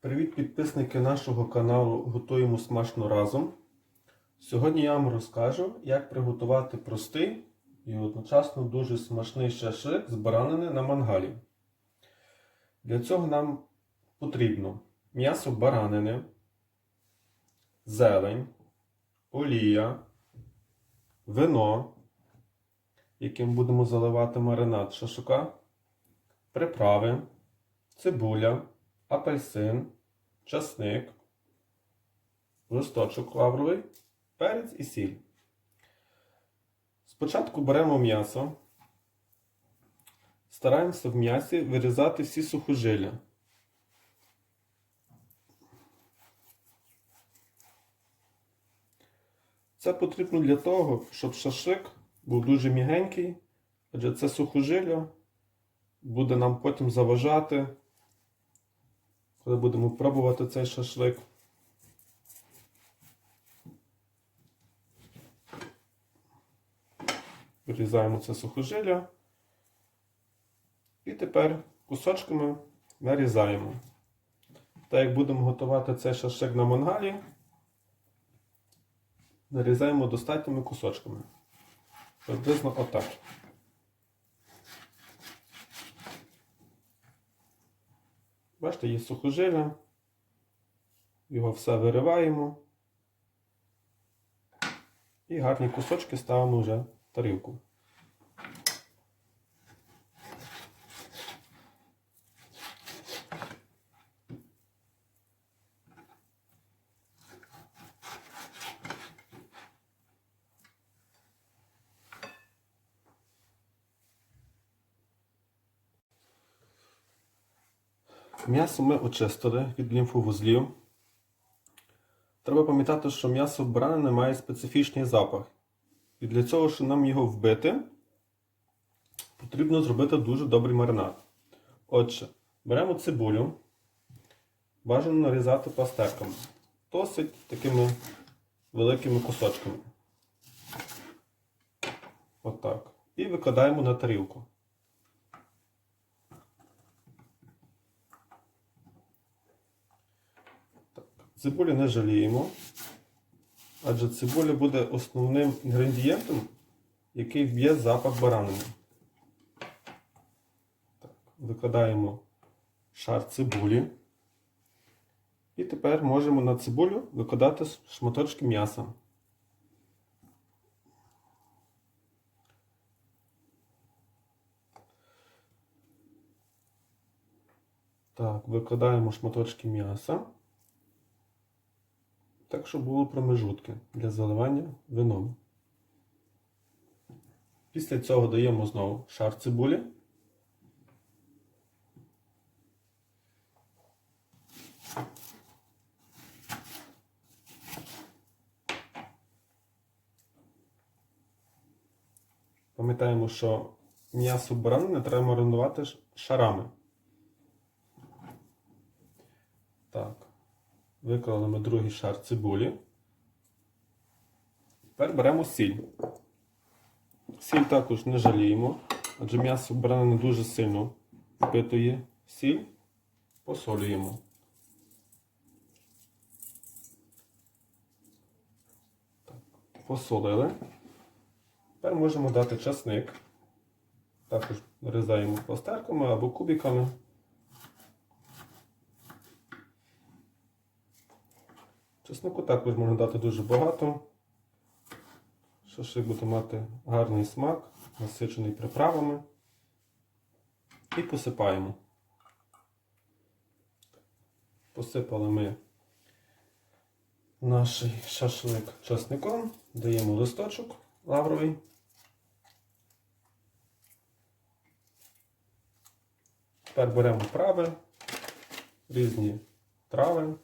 Привіт, підписники нашого каналу Готуємо смачно разом. Сьогодні я вам розкажу, як приготувати простий і одночасно дуже смачний шашлик з баранини на мангалі. Для цього нам потрібно м'ясо баранини, зелень, олія, вино, яким будемо заливати маринад шашлика, приправи, цибуля, апельсин, часник, листочок лавровий, перець і сіль. Спочатку беремо м'ясо, стараємося в м'ясі вирізати всі сухожилля. Це потрібно для того, щоб шашлик був дуже мігенький, адже це сухожилля буде нам потім заважати, коли будемо пробувати цей шашлик. Вирізаємо це сухожилля. І тепер кусочками нарізаємо. Так як будемо готувати цей шашлик на мангалі, нарізаємо достатніми кусочками. Приблизно отак. Бачите, є сухожилля. Його все вириваємо. І гарні кусочки ставимо вже в тарілку. М'ясо ми очистили від лімфовузлів. Треба пам'ятати, що м'ясо баранини має специфічний запах. І для цього, щоб нам його вбити, потрібно зробити дуже добрий маринад. Отже, беремо цибулю, бажано нарізати пастерками. Досить такими великими кусочками. Отак. І викладаємо на тарілку. Цибулі не жаліємо, адже цибуля буде основним інгредієнтом, який вб'є запах баранини. Так, викладаємо шар цибулі. І тепер можемо на цибулю викладати шматочки м'яса. Так, викладаємо шматочки м'яса. Так, щоб було промежутки для заливання вином. Після цього даємо знову шар цибулі. Пам'ятаємо, що м'ясо баранини треба маринувати шарами. Так. Виклали ми другий шар цибулі. Тепер беремо сіль. Сіль також не жаліємо, адже м'ясо баранини дуже сильно впитує сіль, посолюємо. Посолили. Тепер можемо дати часник. Також нарізаємо пластерками або кубиками. Чеснику також можна дати дуже багато. Шашлик буде мати гарний смак, насичений приправами. І посипаємо. Посипали ми наш шашлик часником, даємо листочок лавровий. Тепер беремо трави, різні трави.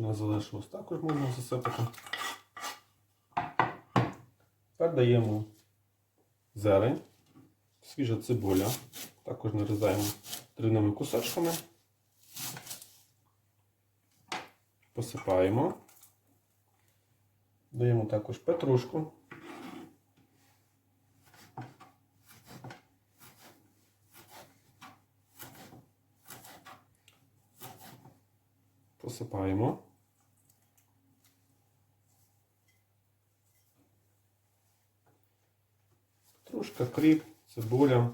Нас залишилось, також можна засипати. Тепер даємо зелень свіжа цибуля. Також нарізаємо дрібними кусочками. Посипаємо. Даємо також петрушку. Посипаємо. Петрушка, кріп, цибуля.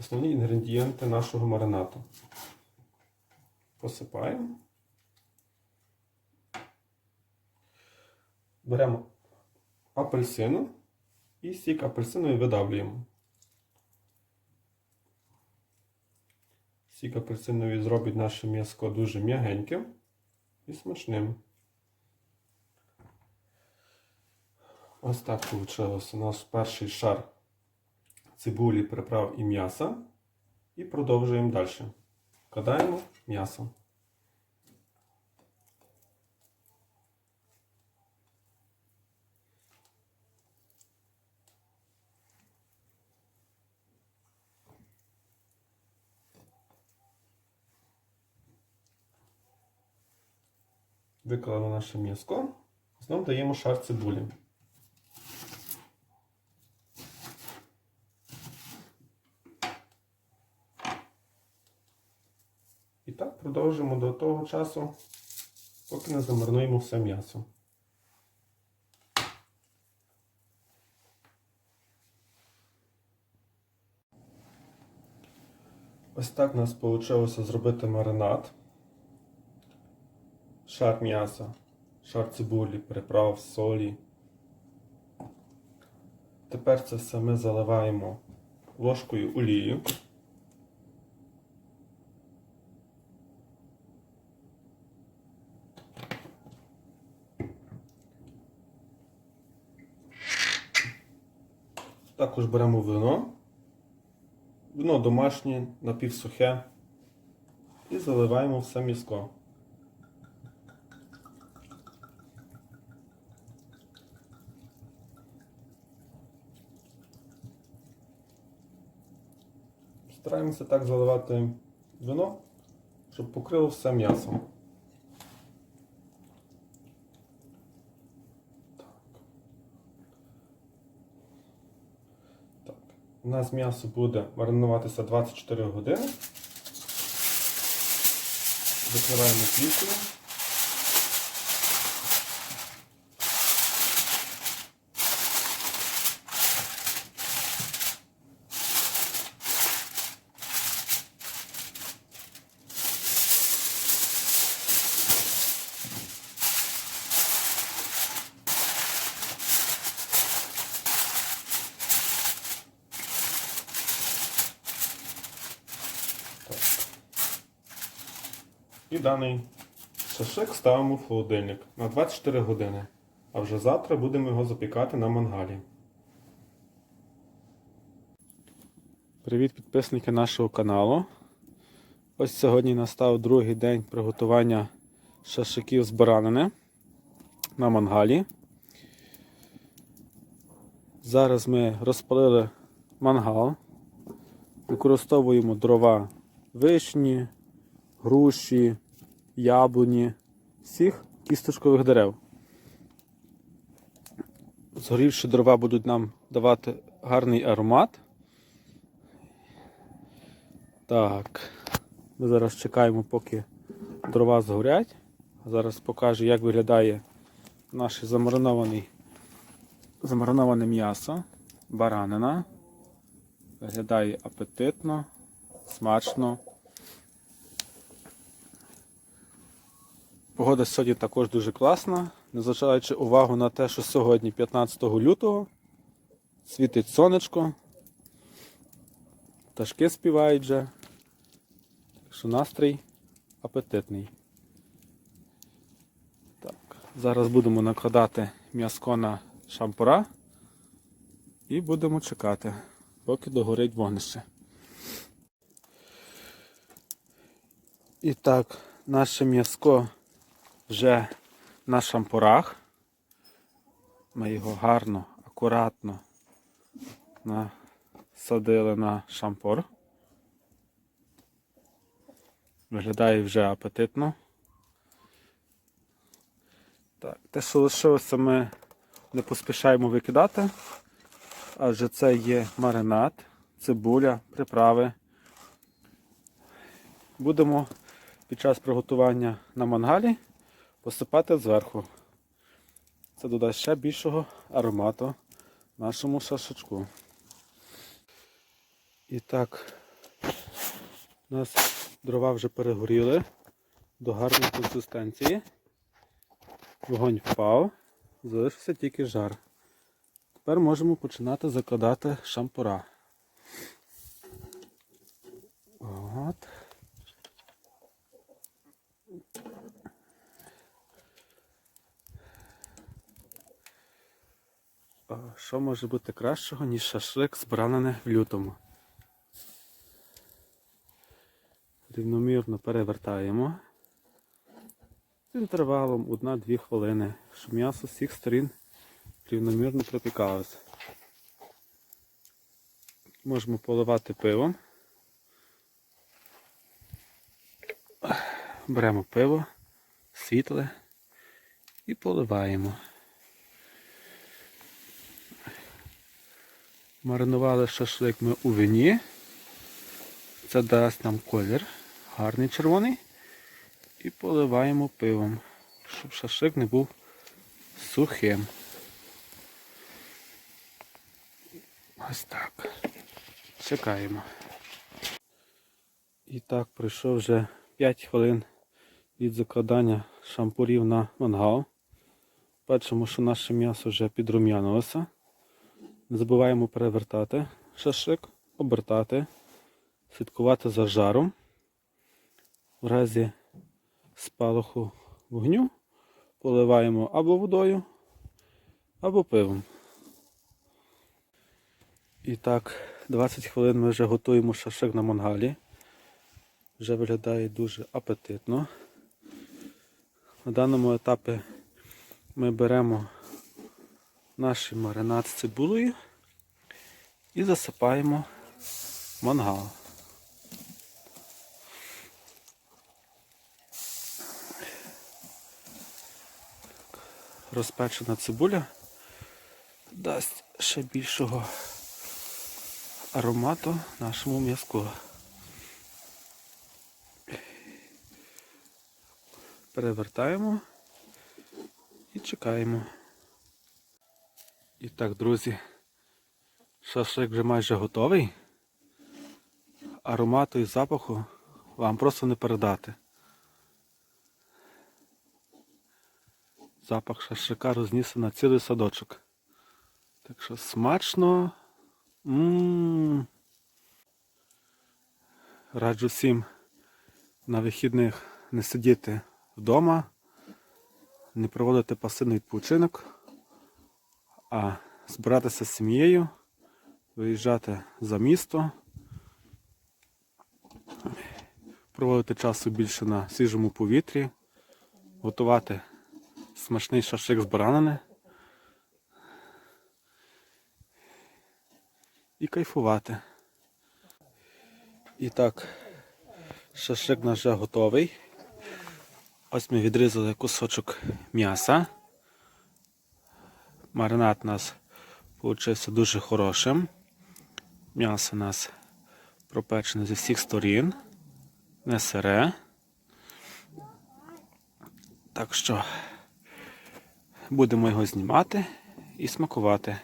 Основні інгредієнти нашого маринату. Посипаємо. Беремо апельсину і сік апельсиновий видавлюємо. Сік апельсиновий зробить наше м'яско дуже м'ягеньким і смачним. Ось так вийшло у нас перший шар цибулі, приправ і м'яса. І продовжуємо далі. Вкладаємо м'ясо. Виклали наше м'яско. Знову даємо шар цибулі. Продовжуємо до того часу, поки не замарнуємо все м'ясо. Ось так у нас вийшло зробити маринад. Шар м'яса, шар цибулі, приправ, солі. Тепер це все ми заливаємо ложкою олію. Також беремо вино. Вино домашнє, напівсухе. І заливаємо все м'язко. Стараємося так заливати вино, щоб покрило все м'ясо. У нас м'ясо буде маринуватися 24 години. Закриваємо плівкою. І даний шашлик ставимо в холодильник на 24 години. А вже завтра будемо його запікати на мангалі. Привіт, підписники нашого каналу. Ось сьогодні настав другий день приготування шашликів з баранини на мангалі. Зараз ми розпалили мангал. Використовуємо дрова вишні, груші, яблуні, всіх кісточкових дерев. Згорівші дрова будуть нам давати гарний аромат. Так, ми зараз чекаємо, поки дрова згорять. Зараз покажу, як виглядає наше замаринований, замариноване м'ясо, баранина. Виглядає апетитно, смачно. Погода сьогодні також дуже класна, незважаючи увагу на те, що сьогодні 15 лютого світить сонечко, пташки співають вже, так що настрій апетитний. Так, зараз будемо накладати м'язко на шампура і будемо чекати, поки догорить вогнище. І так, наше м'язко вже на шампурах. Ми його гарно, акуратно садили на шампур. Виглядає вже апетитно. Так, те, що лишилося, ми не поспішаємо викидати, адже це є маринад, цибуля, приправи. Будемо під час приготування на мангалі посипати зверху. Це додасть ще більшого аромату нашому шашличку. І так, у нас дрова вже перегоріли до гарної консистенції. Вогонь впав, залишився тільки жар. Тепер можемо починати закладати шампура. От. А Що може бути кращого, ніж шашлик збранений в лютому? Рівномірно перевертаємо з інтервалом 1-2 хвилини, щоб м'ясо з всіх сторін рівномірно пропікалося. Можемо поливати пивом. Беремо пиво, світле і поливаємо. Маринували шашлик ми у вині. Це дасть нам колір гарний червоний. І поливаємо пивом, щоб шашлик не був сухим. Ось так. Чекаємо. І так, пройшло вже 5 хвилин від закладання шампурів на мангал. Бачимо, що наше м'ясо вже підрум'янилося. Не забуваємо перевертати шашлик, обертати, слідкувати за жаром. В разі спалаху вогню поливаємо або водою, або пивом. І так, 20 хвилин ми вже готуємо шашлик на мангалі. Вже виглядає дуже апетитно. На даному етапі ми беремо наш маринад з цибулею і засипаємо мангал. Розпечена цибуля дасть ще більшого аромату нашому м'язку. Перевертаємо і чекаємо. І так, друзі, шашлик вже майже готовий. Аромату і запаху вам просто не передати. Запах шашлика рознісся на цілий садочок. Так що смачно. М-м-м. Раджу всім на вихідних не сидіти вдома, не проводити пасивний відпочинок, а збиратися з сім'єю, виїжджати за місто, проводити часу більше на свіжому повітрі, готувати смачний шашлик з баранини і кайфувати. І так, шашлик наш вже готовий. Ось ми відрізали кусочок м'яса. Маринад у нас вийшов дуже хорошим. М'ясо у нас пропечене зі всіх сторін, не сире. Так що будемо його знімати і смакувати.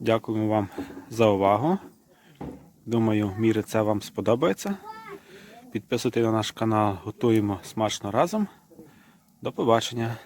Дякуємо вам за увагу. Думаю, мій рецепт вам сподобається. Підписуйтесь на наш канал, готуємо смачно разом. До побачення!